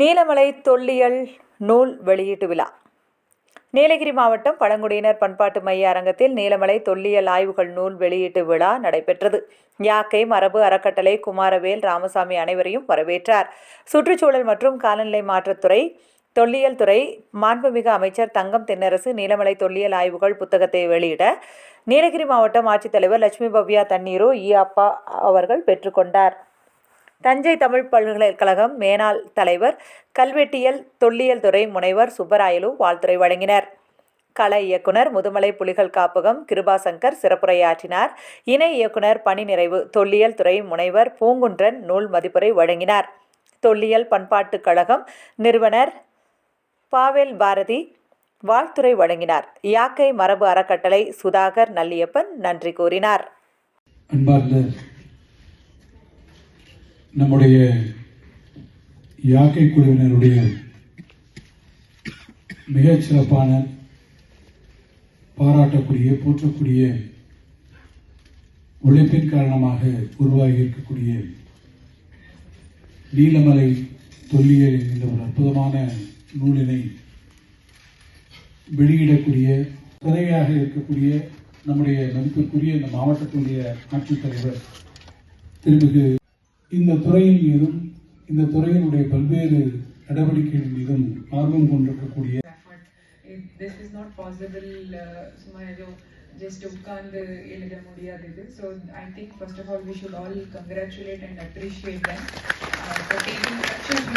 நீலமலை தொல்லியல் நூல் வெளியீட்டு விழா. நீலகிரி மாவட்டம் பழங்குடியினர் பண்பாட்டு மைய அரங்கத்தில் நீலமலை தொல்லியல் ஆய்வுகள் நூல் வெளியீட்டு விழா நடைபெற்றது. யாக்கை மரபு அறக்கட்டளை குமாரவேல் ராமசாமி அனைவரையும் வரவேற்றார். சுற்றுச்சூழல் மற்றும் காலநிலை மாற்றத்துறை தொல்லியல் துறை மாண்புமிகு அமைச்சர் தங்கம் தென்னரசு நீலமலை தொல்லியல் ஆய்வுகள் புத்தகத்தை வெளியிட நீலகிரி மாவட்டம் ஆட்சித்தலைவர் லட்சுமி பவ்யா தண்ணீரோ ஈ அப்பா அவர்கள் பெற்றுக்கொண்டார். தஞ்சை தமிழ் பல்கலைக்கழகம் மேனாள் தலைவர் கல்வெட்டியல் தொல்லியல் துறை முனைவர் சுப்பராயலு வாழ்த்துறை வழங்கினர். கலை இயக்குனர் முதுமலை புலிகள் காப்பகம் கிருபாசங்கர் சிறப்புரையாற்றினார். இணை இயக்குனர் பணி நிறைவு தொல்லியல் துறை முனைவர் பூங்குன்றன் நூல் மதிப்புரை வழங்கினார். தொல்லியல் பண்பாட்டுக் கழகம் நிறுவனர் பாவேல் பாரதி வாழ்த்துறை வழங்கினார். யாக்கை மரபு அறக்கட்டளை சுதாகர் நல்லியப்பன் நன்றி கூறினார். அன்பார்ந்த நம்முடைய யாக்கை குழுவினருடைய மிகச் சிறப்பான பாராட்டக்கூடிய போற்றக்கூடிய உழைப்பின் காரணமாக உருவாகி இருக்கக்கூடிய நீலமலை தொல்லியல் என்கின்ற ஒரு அற்புதமான நூலினை வெளியிடக்கூடிய துணையாக இருக்கக்கூடிய நம்முடைய மதிப்பிற்குரிய இந்த மாவட்டத்தினுடைய ஆட்சித்தலைவர் திருமிகு இந்த துறையின் மீதும் இந்த துறையினுடைய பல்வேறு நடவடிக்கைகள் மீதும் ஆர்வம் கொண்டிருக்கக்கூடிய effort. This is not possible, uh, சும்மா just உட்கார்ந்து எழுத முடியாது இது so I think first of all we should all congratulate and appreciate them for taking such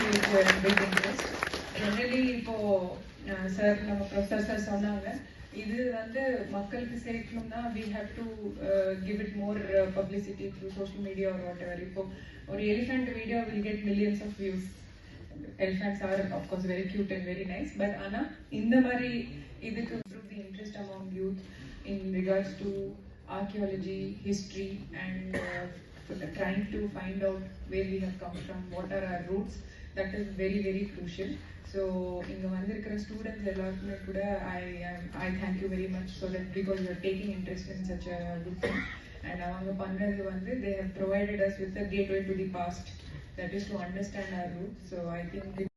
big interest generally இப்போ uh, சார் நம்ம ப்ரொஃபஸர் சொன்னாங்க இது வந்து மக்களுக்கு சேர்க்கணும்னா we have to give it more publicity through social media ஒரு whatever இப்போ ஒரு elephant video will get millions of views elephants are of course very cute and very nice but ஆனா இந்த மாதிரி இதுக்கு improve the interest among youth in regards to archaeology history and uh, trying to find out where we have come from what are our roots That is very very crucial so இங்கே வந்திருக்கிற students எல்லாருக்குமே கூட I I thank you very much so that because you are taking interest in such a good thing and அவங்க பண்ணுறது வந்து they have provided us with a gateway to the past that is to understand our root so I think